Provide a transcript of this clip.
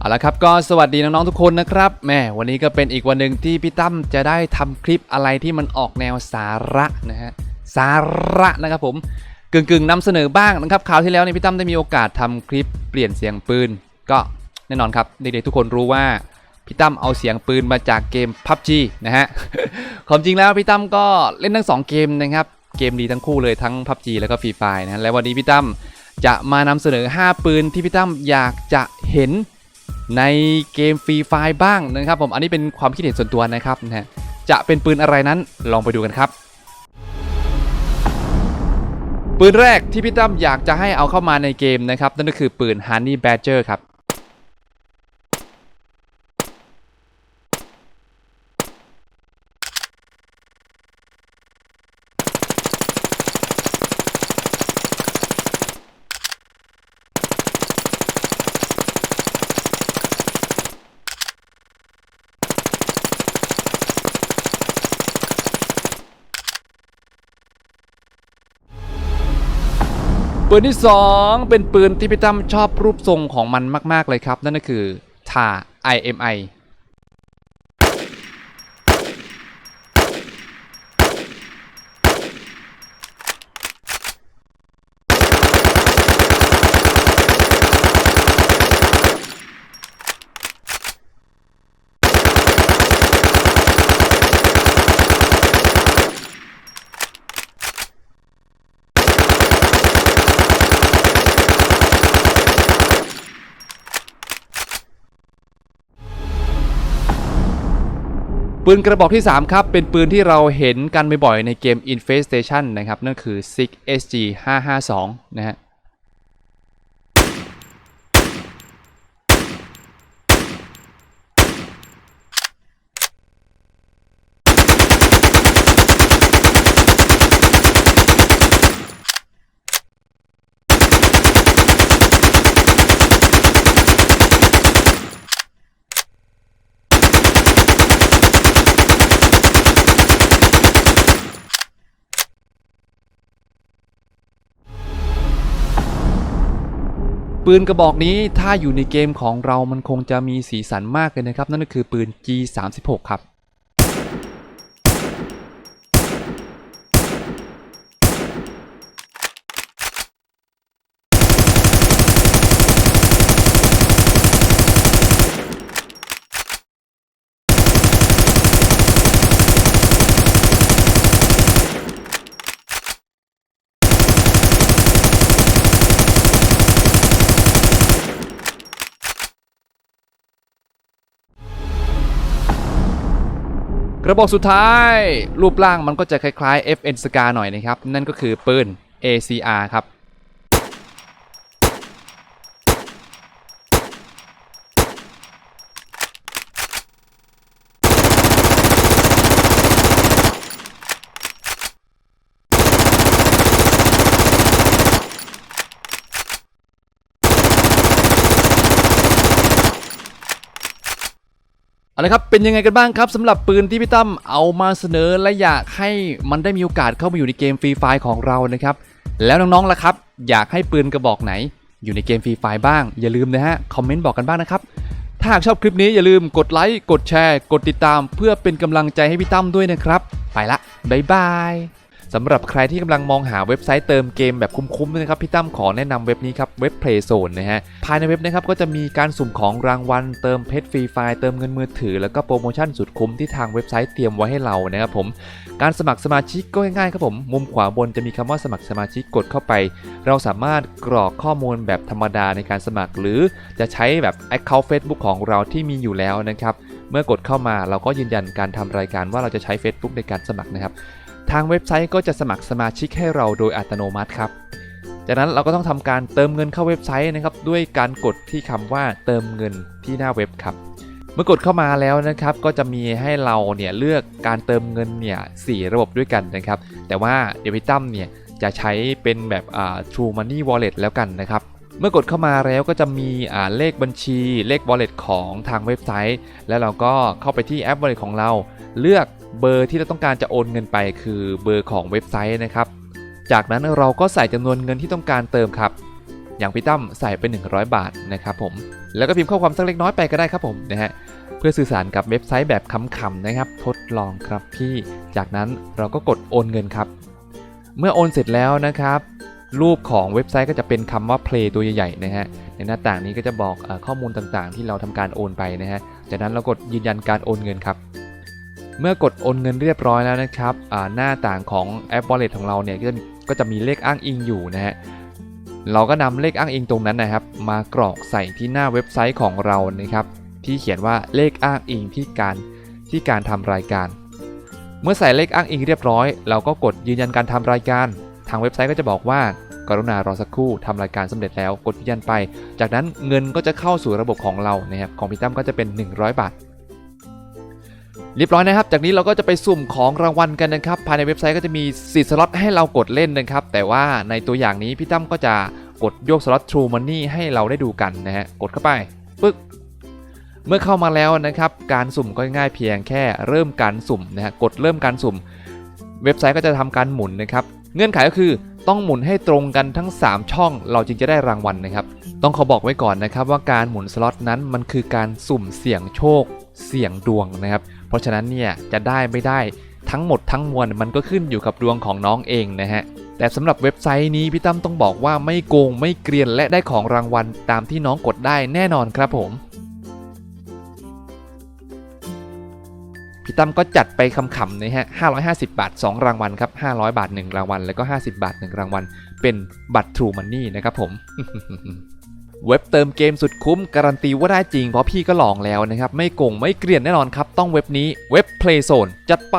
เอาละครับก็สวัสดีน้องๆทุกคนนะครับแม่วันนี้ก็เป็นอีกวันหนึ่งที่พี่ตั้มจะได้ทำคลิปอะไรที่มันออกแนวสาระนะฮะสาระนะครับผมกึ่งๆนำเสนอบ้างนะครับคราวที่แล้วเนี่ยพี่ตั้มได้มีโอกาสทำคลิปเปลี่ยนเสียงปืน ก็แน่นอนครับเด็กๆทุกคนรู้ว่าพี่ตั้มเอาเสียงปืนมาจากเกม PUBG นะฮะความจริงแล้วพี่ตั้มก็เล่นทั้งสองเกมนะครับเกมดีทั้งคู่เลยทั้ง PUBG แล้วก็ Free Fire นะและวันนี้พี่ตั้มจะมานำเสนอ 5 ปืนที่พี่ตั้มอยากจะเห็น ในเกมฟรีไฟบ้างนะครับผมอันนี้เป็นความคิดเห็นส่วนตัวนะครับนะฮะจะเป็นปืนอะไรนั้นลองไปดูกันครับ ปืนแรกที่พี่ตั้มอยากจะให้เอาเข้ามาในเกมนะครับนั่นก็คือปืน Honey Badger ครับ ปืนที่ 2 เป็นปืนที่พี่ตั้มชอบรูปทรงของมันมาก ๆ เลยครับ นั่นก็คือ TA IMI ปืนกระบอกที่ 3 ครับ เป็นปืนที่เราเห็นกันบ่อยๆในเกม Infestation นะครับ นั่นคือ SIG SG 552 นะฮะ ปืนกระบอกนี้ถ้าอยู่ในเกมของเรามันคงจะมีสีสันมากเลยนะครับ นั่นก็คือปืน G36 ครับ ระบบสุดท้าย รูปร่างมันก็จะคล้ายๆ FN Scar หน่อยนะครับ นั่นก็คือปืน ACR ครับ เอาละครับ เป็นยังไงกันบ้างครับสำหรับปืนที่พี่ตั้มเอามาเสนอและอยากให้มันได้มีโอกาสเข้ามาอยู่ในเกมฟรีไฟของเรานะครับ แล้วน้องๆล่ะครับ อยากให้ปืนกระบอกไหน อยู่ในเกมฟรีไฟบ้าง อย่าลืมนะฮะคอมเมนต์บอกกันบ้างนะครับ ถ้าหากชอบคลิปนี้อย่าลืมกดไลค์กดแชร์ กดติดตาม เพื่อเป็นกำลังใจให้พี่ตั้มด้วยนะครับ ไปละบ๊ายบาย สำหรับใครที่กำลังมองหาเว็บไซต์เติมเกมแบบคุ้มๆนะครับพี่ตั้มขอแนะนำเว็บนี้ครับเว็บ Playzone นะฮะภายในเว็บนะครับก็จะมีการสุ่มของรางวัลเติมเพชรฟรีไฟล์เติมเงินมือถือ แล้วก็โปรโมชั่นสุดคุ้มที่ทางเว็บไซต์เตรียมไว้ให้เรานะครับผมการสมัครสมาชิกก็ง่ายๆครับผมมุมขวาบนจะมีคำว่าสมัครสมาชิกกดเข้าไป เราสามารถกรอกข้อมูลแบบธรรมดาในการสมัคร หรือจะใช้แบบ Account Facebook ของเราที่มีอยู่แล้วนะครับเมื่อกดเข้ามาเราก็ยืนยันการทำรายการว่าเราจะใช้ Facebook ในการสมัครนะครับ ทางเว็บไซต์ก็จะสมัครสมาชิกให้เราโดยอัตโนมัติครับ จากนั้นเราก็ต้องทำการเติมเงินเข้าเว็บไซต์นะครับ ด้วยการกดที่คำว่าเติมเงินที่หน้าเว็บครับ เมื่อกดเข้ามาแล้วนะครับ ก็จะมีให้เราเนี่ยเลือกการเติมเงินเนี่ยสระบบด้วยกันนะครับ แต่ว่าเดี๋ยวพี่ตั้มเนี่ยจะใช้เป็นแบบอ่า True Money Wallet แล้วกันนะครับเมื่อกดเข้ามาแล้วก็จะมีอ่าเลขบัญชีเลข wallet ของทางเว็บไซต์ แล้วเราก็เข้าไปที่แอป wallet ของเรา เลือก เบอร์ที่เราต้องการจะโอนเงินไปคือเบอร์ของเว็บไซต์นะครับ จากนั้นเราก็ใส่จำนวนเงินที่ต้องการเติมครับ อย่างพี่ตั้มใส่เป็น100 บาทนะครับผม แล้วก็พิมพ์ข้อความสักเล็กน้อยไปก็ได้ครับผมนะฮะ เพื่อสื่อสารกับเว็บไซต์แบบคำๆนะครับ ทดลองครับพี่ จากนั้นเราก็กดโอนเงินครับ เมื่อโอนเสร็จแล้วนะครับ รูปของเว็บไซต์ก็จะเป็นคำว่า play ตัวใหญ่ๆนะฮะ ในหน้าต่างนี้ก็จะบอกข้อมูลต่างๆ ที่เราทำการโอนไปนะฮะ จากนั้นเรากดยืนยันการโอนเงินครับ เมื่อกดโอนเงินเรียบร้อยแล้วนะครับหน้าต่างของแอป Wallet ของเราเนี่ยก็จะมีก็จะมีเลขอ้างอิงอยู่นะฮะเราก็นำเลขอ้างอิงตรงนั้นนะครับ มากรอกใส่ที่หน้าเว็บไซต์ของเรานะครับ ที่เขียนว่าเลขอ้างอิงที่การที่การทำรายการ เมื่อใส่เลขอ้างอิงเรียบร้อย เราก็กดยืนยันการทำรายการ ทางเว็บไซต์ก็จะบอกว่า กรุณารอสักครู่ทำรายการสำเร็จแล้วกดยืนยันไป จากนั้นเงินก็จะเข้าสู่ระบบของเรานะครับของพี่ตั้มก็จะเป็น 100 บาท เรียบร้อยนะครับ จากนี้เราก็จะไปสุ่มของรางวัลกันนะครับ ภายในเว็บไซต์ก็จะมีสิทธิ์สล็อตให้เรากดเล่นนะครับ แต่ว่าในตัวอย่างนี้พี่ตั้มก็จะกดโยกสล็อต True Money ให้เราได้ดูกันนะฮะ กดเข้าไปปึ๊ก เมื่อเข้ามาแล้วนะครับ การสุ่มก็ง่ายเพียงแค่เริ่มการสุ่มนะฮะ กดเริ่มการสุ่ม เว็บไซต์ก็จะทำการหมุนนะครับ เงื่อนไขก็คือ ต้องหมุนให้ตรงกันทั้ง 3 ช่อง เราจึงจะได้รางวัลนะครับ ต้องขอบอกไว้ก่อนนะครับว่าการหมุนสล็อตนั้นมันคือการสุ่มเสี่ยงโชค เสี่ยงดวงนะครับ เพราะฉะนั้นเนี่ยจะได้ไม่ได้ทั้งหมดทั้งมวลมันก็ขึ้นอยู่กับดวงของน้องเองนะฮะแต่สำหรับเว็บไซต์นี้พี่ตั้มต้องบอกว่าไม่โกงไม่เกรียนและได้ของรางวัลตามที่น้องกดได้แน่นอนครับผม พี่ตั้มก็จัดไปคำๆนะฮะ550 บาท 2 รางวัลครับ 500 บาท 1 รางวัล แล้วก็ 50 บาท 1 รางวัล เป็นบัตร True Money นะครับผม เว็บเติมเกมสุดคุ้ม การันตีว่าได้จริง เพราะพี่ก็ลองแล้วนะครับ ไม่โกงไม่เกลียนแน่นอนครับ ต้องเว็บนี้เว็บ Playzone จัดไป